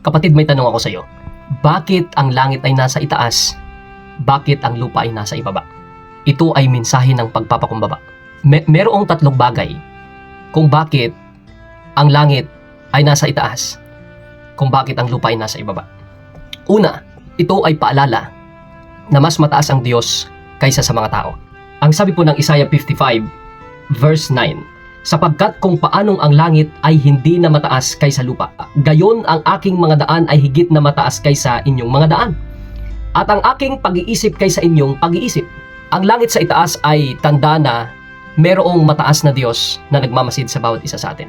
Kapatid, may tanong ako sa iyo. Bakit ang langit ay nasa itaas? Bakit ang lupa ay nasa ibaba? Ito ay mensahe ng pagpapakumbaba. Me- merong tatlong bagay kung bakit ang langit ay nasa itaas, kung bakit ang lupa ay nasa ibaba. Una, ito ay paalala na mas mataas ang Diyos kaysa sa mga tao. Ang sabi po ng Isaiah 55 verse 9, sapagkat kung paanong ang langit ay hindi na mataas kaysa lupa, gayon ang aking mga daan ay higit na mataas kaysa inyong mga daan. At ang aking pag-iisip kaysa inyong pag-iisip. Ang langit sa itaas ay tanda na merong mataas na Diyos na nagmamasid sa bawat isa sa atin.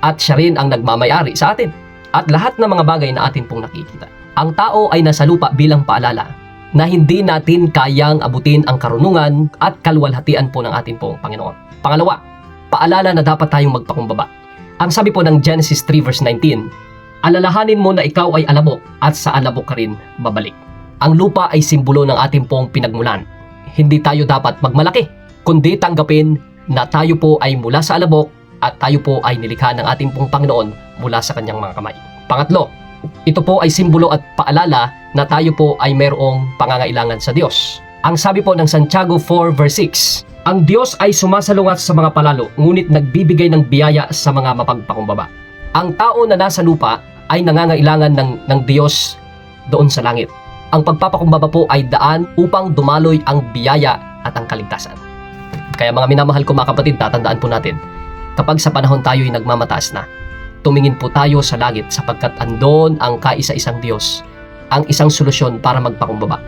At siya rin ang nagmamayari sa atin. At lahat ng mga bagay na atin pong nakikita. Ang tao ay nasa lupa bilang paalala na hindi natin kayang abutin ang karunungan at kalwalhatian po ng ating pong Panginoon. Pangalawa, paalala na dapat tayong magpakumbaba. Ang sabi po ng Genesis 3 verse 19, alalahanin mo na ikaw ay alabok at sa alabok ka rin babalik. Ang lupa ay simbolo ng ating pong pinagmulan. Hindi tayo dapat magmalaki, kundi tanggapin na tayo po ay mula sa alabok at tayo po ay nilikha ng ating pong Panginoon mula sa kanyang mga kamay. Pangatlo, ito po ay simbolo at paalala na tayo po ay mayroong pangangailangan sa Diyos. Ang sabi po ng Santiago 4 verse 6, ang Diyos ay sumasalungat sa mga palalo, ngunit nagbibigay ng biyaya sa mga mapagpakumbaba. Ang tao na nasa lupa ay nangangailangan ng, ng Diyos doon sa langit. Ang pagpapakumbaba po ay daan upang dumaloy ang biyaya at ang kaligtasan. Kaya mga minamahal ko mga kapatid, tatandaan po natin, kapag sa panahon tayo ay nagmamataas na, tumingin po tayo sa langit sapagkat andon ang kaisa-isang Diyos, ang isang solusyon para magpakumbaba.